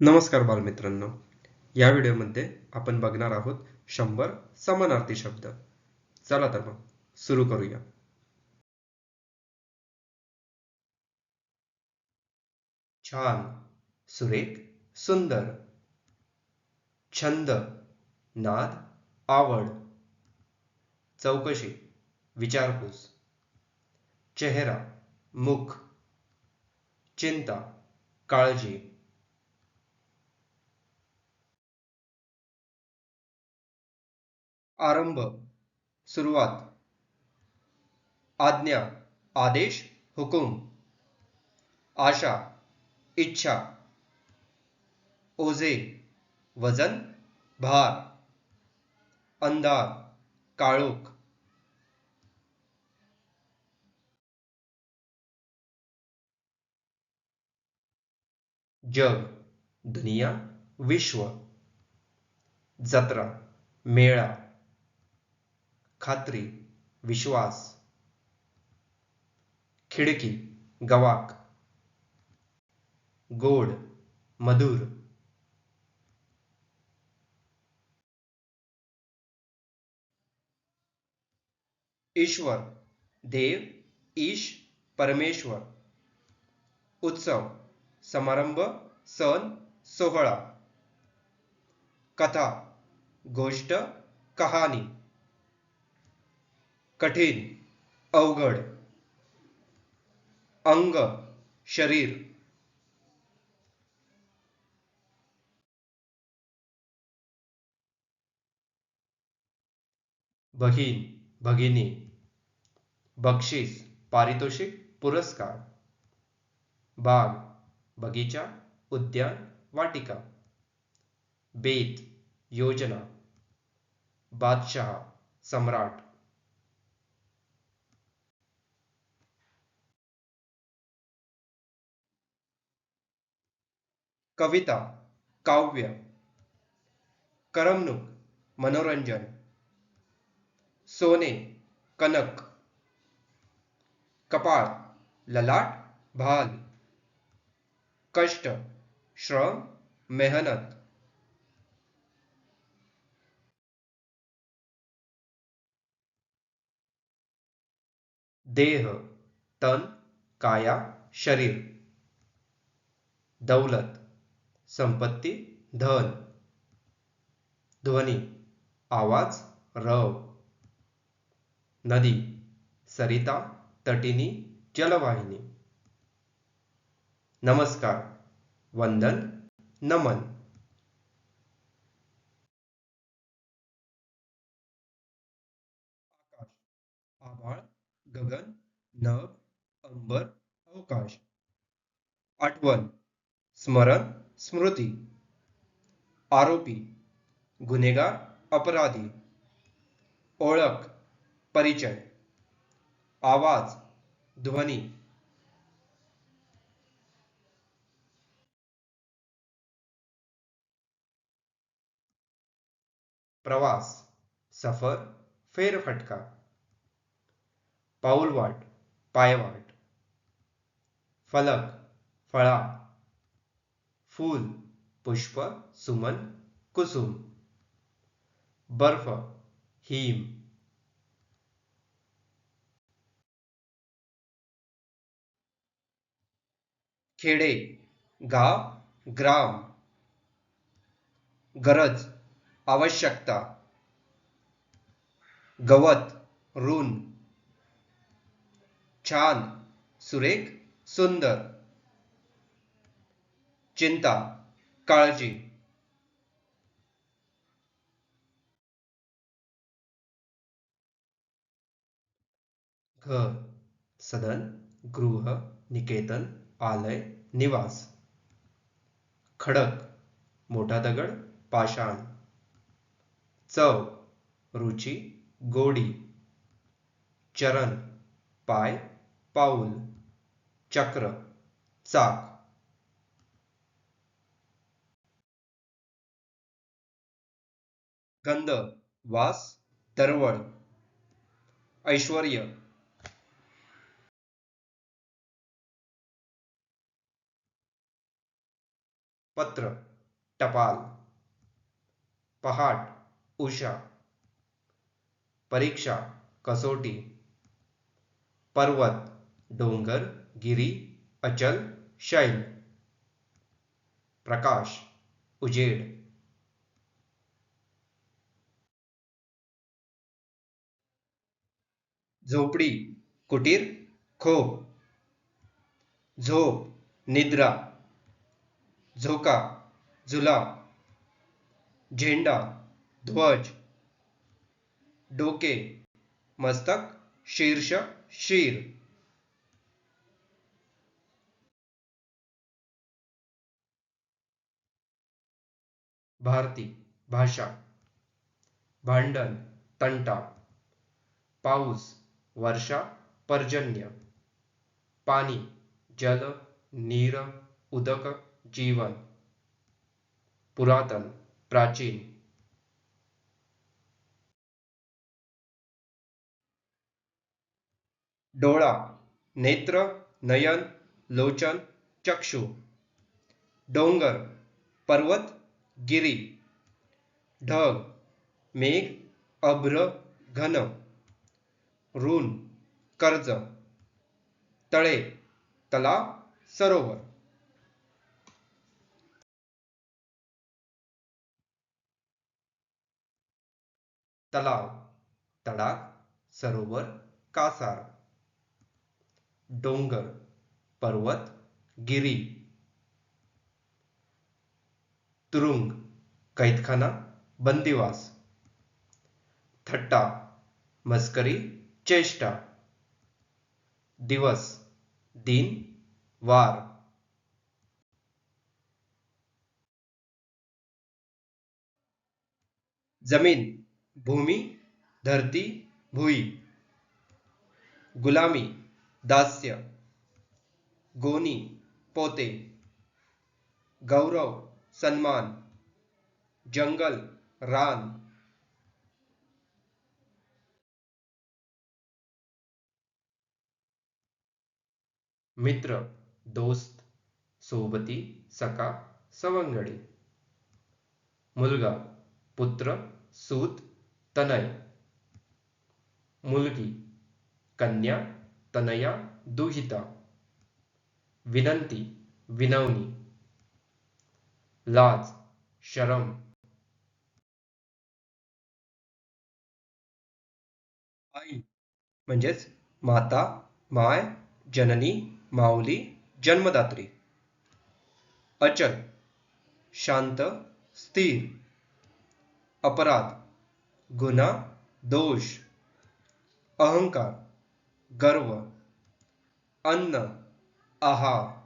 नमस्कार बालमित्रांनो. या व्हिडिओमध्ये आपण बघणार आहोत शंभर समानार्थी शब्द. चला तर मग सुरू करूया. छान सुरेख सुंदर. छंद नाद आवड. चौकशी विचारपूस. चेहरा मुख. चिंता काळजी. आरंभ सुरुवात आज्ञा आदेश हुकुम आशा इच्छा ओझे वजन भार अंधार काळोख. जग दुनिया विश्व जत्रा मेळा खात्री विश्वास खिडकी गवाक गोड मधुर. ईश्वर देव ईश परमेश्वर. उत्सव समारंभ सण सोहळा. कथा गोष्ट कहाणी. कठीण अवघड अंग शरीर. बहीण भगिनी बक्षीस पारितोषिक पुरस्कार. बाग बगीचा उद्यान वाटिका. बेत योजना. बादशाह सम्राट. कविता, काव्य, करमणूक, मनोरंजन, सोने, कनक, कपाळ, ललाट, भाल, कष्ट, श्रम, मेहनत. देह, तन, काया, शरीर. दौलत. संपत्ती धन. ध्वनी आवाज रव. नदी सरिता तटिनी जलवाहिनी. नमस्कार वंदन नमन. आकाश आभाळ गगन नभ अंबर अवकाश. आठवण स्मरण स्मृती आरोपी गुन्हेगार अपराधी ओळख परिचय आवाज ध्वनी. प्रवास सफर फेरफटका. पाऊलवाट पायवाट. फलक फळा. फूल पुष्प सुमन कुसुम. बर्फ हिम. खेडे गाव ग्राम. गरज आवश्यकता. गवत ऋण छान सुरेख सुंदर. चिंता काळजी. घर सदन गृह निकेतन आलय निवास. खडक मोठा दगड पाषाण. चव रुची गोडी. चरण पाय पाऊल. चक्र चाक. गंध वास दरवळ ऐश्वर्य. पत्र टपाल. पहाट उषा. परीक्षा कसोटी. पर्वत डोंगर गिरी अचल शैल. प्रकाश उजेड. झोपडी कुटीर खोप झोप निद्रा झोका झुला झेंडा ध्वज डोके मस्तक शीर्ष शीर. भारती भाषा भांडण तंटा पाऊस वर्षा पर्जन्य पाणी जल नीर उदक जीवन पुरातन प्राचीन. डोळा नेत्र नयन लोचन चक्षु. डोंगर पर्वत गिरी. ढग मेघ अभ्र घन. ऋण कर्ज तळे तलाव सरोवर. तलाव तडाग सरोवर कासार. डोंगर पर्वत गिरी. तुरुंग कैदखाना बंदिवास. थट्टा मस्करी चेष्टा दिवस दिन वार. जमीन भूमी धरती भुई. गुलामी दास्य. गोनी पोते. गौरव सन्मान. जंगल रान. मित्र दोस्त सोबती सखा सवंगडी. मुलगा पुत्र सूत तनय. मुलगी कन्या तनया दुहिता. विनंती विनवणी. लाज शरम. आई म्हणजेच माता माय जननी माऊली जन्मदात्री. अचल शांत स्थिर. अपराध गुन्हा दोष. अहंकार गर्व. अन्न आहार.